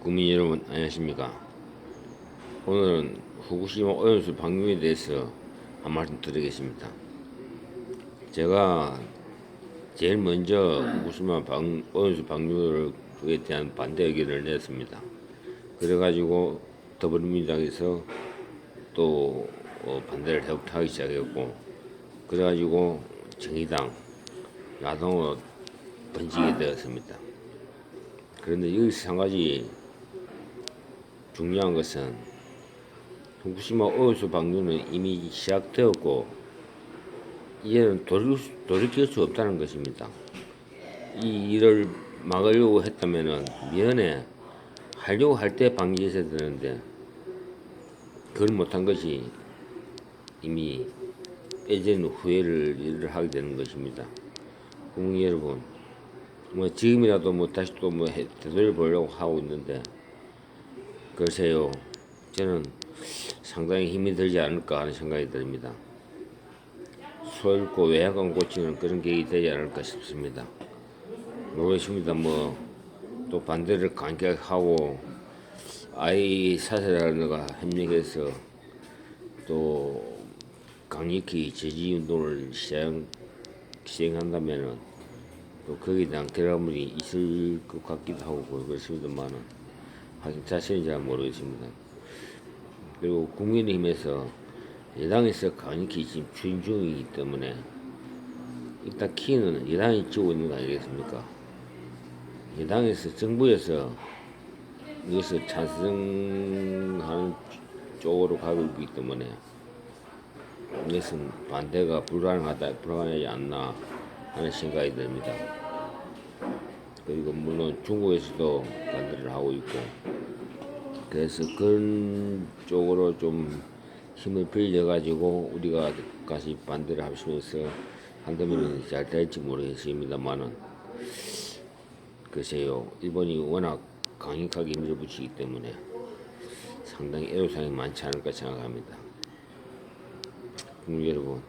국민 여러분 안녕하십니까? 오늘은 후쿠시마 오염수 방류에 대해서 한 말씀 드리겠습니다. 제가 제일 먼저 후쿠시마 방, 오염수 방류에 대한 반대 의견을 냈습니다. 그래가지고 더불어민주당에서 또 어, 반대를 해- 하기 시작했고 그래가지고 정의당 야당으로 번지게 되었습니다. 그런데 여기서 한 가지 중요한 것은 후쿠시마 오염수 방류는 이미 시작되었고 이제는 수- 돌이킬 수 없다는 것입니다. 이 일을 막으려고 했다면은 미연에 하려고 할 때 방지했어야 되는데 그걸 못한 것이 이미 예전 후회를 일을 하게 되는 것입니다. 국민 여러분, 뭐 지금이라도 뭐 다시 또 뭐 되돌려 보려고 하고 있는데 글쎄요 저는 상당히 힘이 들지 않을까 하는 생각이 듭니다. 소잃고 외양간 고치는 그런 계획이 되지 않을까 싶습니다. 모르겠습니다. 뭐 또 반대를 강력하고 아이 사살하는 가 협력해서 또 강력히 제지 운동을 시행 시행한다면은 또 거기에 대한 결과물이 있을 것 같기도 하고 그렇습니다만은 하긴 자세히 잘 모르겠습니다. 그리고 국민의힘에서 여당에서 강력히 지금 추진 중이기 때문에 일단 키는 여당이 쥐고 있는 거 아니겠습니까? 여당에서 정부에서 이것을 찬성하는 쪽으로 가고 있기 때문에 이것은 반대가 불가능하다, 불가능하지 않나 하는 생각이 듭니다. 그리고 물론 중국에서도 반대를 하고 있고 그래서 그런 쪽으로 좀 힘을 빌려 가지고 우리가 같이 반대를 하시면서 한다면 잘 될지 모르겠습니다만은 글쎄요 일본이 워낙 강력하게 밀어붙이기 때문에 상당히 애로사항이 많지 않을까 생각합니다. 국민 여러분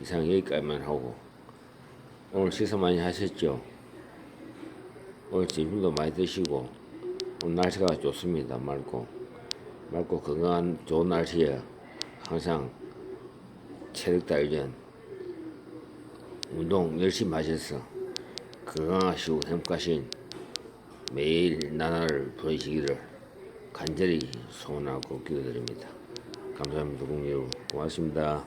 이상 여기까지만 하고 오늘 식사 많이 하셨죠? 오늘 점심도 많이 드시고 오늘 날씨가 좋습니다. 맑고 맑고 건강한 좋은 날씨에 항상 체력 단련 운동 열심히 하셔서 건강하시고 행복하신 매일 나날을 보내시기를 간절히 소원하고 기도드립니다. 감사합니다. 국민 여러분 고맙습니다.